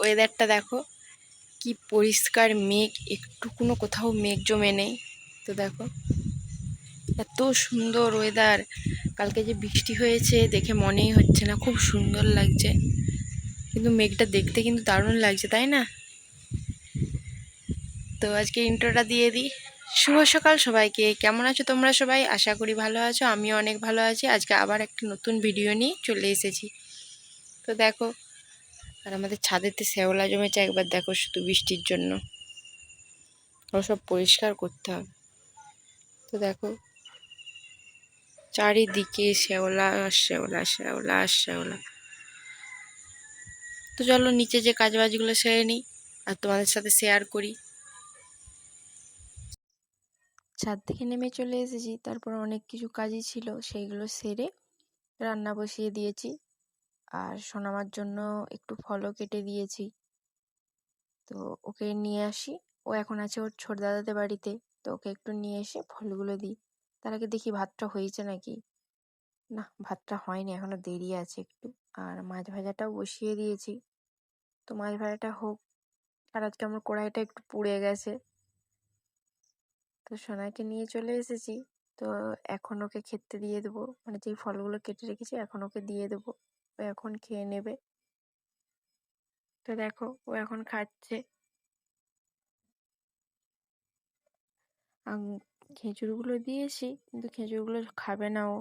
ওয়েদারটা দেখো, কি পরিষ্কার মেঘ একটুকুনো কোথাও মেঘ জমে নেই। তো দেখো, এত সুন্দর ওয়েদার কালকে যে বৃষ্টি হয়েছে, দেখে মনেই হচ্ছে না, খুব সুন্দর লাগছে। কিন্তু মেঘটা দেখতে কিন্তু দারুণ লাগছে, তাই না? তো আজকে ইন্ট্রোটা দিয়ে দিই। শুভ সকাল সবাইকে। কেমন আছো তোমরা সবাই? আশা করি ভালো আছো, আমিও অনেক ভালো আছি। আজকে আবার একটা নতুন ভিডিও নিয়ে চলে এসেছি। তো দেখো আর আমাদের ছাদেতে শ্যাওলা জমেছে, একবার দেখো শুধু বৃষ্টির জন্য। সব পরিষ্কার করতে হবে। তো দেখো, চারিদিকে শ্যাওলা শ্যাওলা শ্যাওলা শ্যাওলা। তো চলো নিচে যে কাজ বাজগুলো সেরে নিই আর তোমাদের সাথে শেয়ার করি। ছাদ থেকে নেমে চলে এসেছি, তারপর অনেক কিছু কাজই ছিল, সেইগুলো সেরে রান্না বসিয়ে দিয়েছি। আর সোনামার জন্য একটু ফলও কেটে দিয়েছি। তো ওকে নিয়ে আসি। ও এখন আছে ওর ছোট দাদাদের বাড়িতে। তো ওকে একটু নিয়ে এসে ফলগুলো দিই। তার আগে দেখি ভাতটা হয়েছে নাকি? না, ভাতটা হয়নি, এখনও দেরি আছে একটু। আর মাছ ভাজাটাও বসিয়ে দিয়েছি। তো মাছ ভাজাটা হোক। আর আজকে আমার কড়াইটা একটু পুড়ে গেছে। তো সোনাকে নিয়ে চলে এসেছি। তো এখন ওকে খেতে দিয়ে দেবো। মানে যেই ফলগুলো কেটে রেখেছি, এখন ওকে দিয়ে দেবো। ও এখন খেয়ে নেবে। তো দেখো, ও এখন খাচ্ছে। খেজুরগুলো দিয়েছি, কিন্তু খেজুরগুলো খাবে না ও।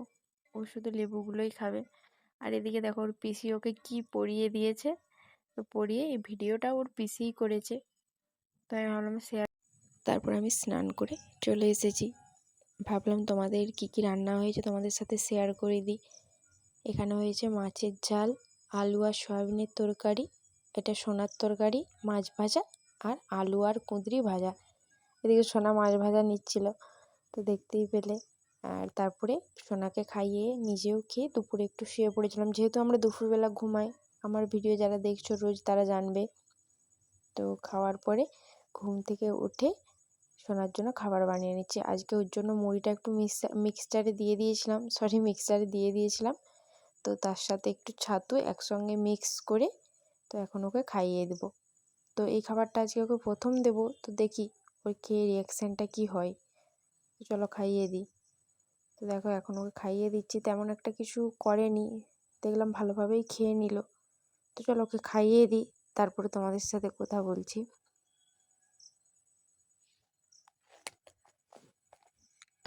ও শুধু লেবুগুলোই খাবে। আর এদিকে দেখো, ওর পিসি ওকে কি পরিয়ে দিয়েছে? তো পরিয়ে এই ভিডিওটা ওর পিসিই করেছে। তো আমি ভাবলাম শেয়ার তারপর আমি স্নান করে চলে এসেছি। ভাবলাম তোমাদের কি কি রান্না হয়েছে তোমাদের সাথে শেয়ার করে দিই। এখানে হয়েছে মাছের ঝাল, আলু আর সয়াবিনের তরকারি, এটা সোনার তরকারি, মাছ ভাজা আর আলু আর কুঁদরি ভাজা। এদিকে সোনা মাছ ভাজা নিচ্ছিল, তো দেখতেই পেলে। আর তারপরে সোনাকে খাইয়ে নিজেও খেয়ে দুপুরে একটু শুয়ে পড়েছিলাম। যেহেতু আমরা দুপুরবেলা ঘুমাই, আমার ভিডিও যারা দেখছ রোজ তারা জানবে। তো খাওয়ার পরে ঘুম থেকে উঠে সোনার জন্য খাবার বানিয়ে নিচ্ছি। আজকে ওর জন্য মুড়িটা একটু মিক্সচারে দিয়ে দিয়েছিলাম সরি মিক্সচারে দিয়ে দিয়েছিলাম। তো তার সাথে একটু ছাতু একসঙ্গে মিক্স করে তো এখন ওকে খাইয়ে দেবো। তো এই খাবারটা আজকে ওকে প্রথম দেবো, তো দেখি ওর খেয়ে রিয়াকশানটা কী হয়। তো চলো খাইয়ে দিই। তো দেখো এখন ওকে খাইয়ে দিচ্ছি, তেমন একটা কিছু করেনি, দেখলাম ভালোভাবেই খেয়ে নিল। তো চলো ওকে খাইয়ে দিই, তারপরে তোমাদের সাথে কথা বলছি।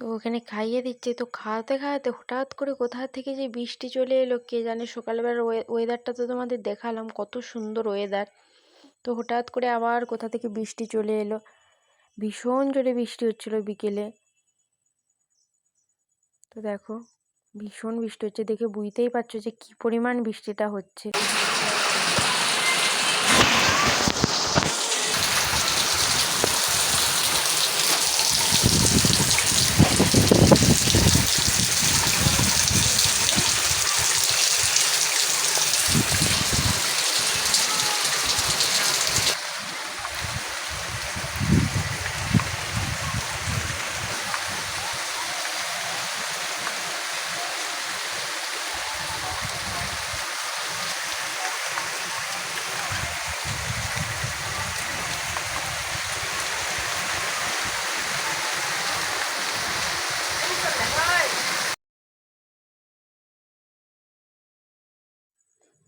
তো ওখানে খাইয়ে দিচ্ছে। তো খাওয়াতে খাওয়াতে হঠাৎ করে কোথা থেকে যে বৃষ্টি চলে এলো কে জানে? সকালবেলার ওয়েদারটা তো তোমাদের দেখালাম, কত সুন্দর ওয়েদার তো হঠাৎ করে আবার কোথা থেকে বৃষ্টি চলে এলো। ভীষণ জোরে বৃষ্টি হচ্ছিল বিকেলে। তো দেখো, ভীষণ বৃষ্টি হচ্ছে। দেখে বুঝতেই পারছ যে কী পরিমাণ বৃষ্টিটা হচ্ছে।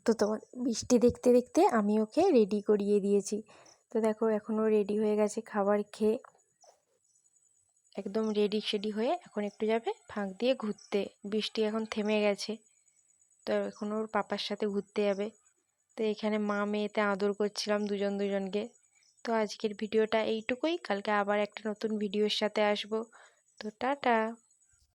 তো তোমার বৃষ্টি দেখতে দেখতে আমি ওকে রেডি করিয়ে দিয়েছি। তো দেখো এখনও রেডি হয়ে গেছে খাবার খেয়ে। একদম রেডি সেডি হয়ে এখন একটু যাবে ফাঁক দিয়ে ঘুরতে। বৃষ্টি এখন থেমে গেছে। তো এখন ওর পাপার সাথে ঘুরতে যাবে। তো এখানে মা মেয়েতে আদর করছিলাম দুজন দুজনকে। তো আজকের ভিডিওটা এইটুকুই। কালকে আবার একটা নতুন ভিডিওর সাথে আসব। তো টাটা।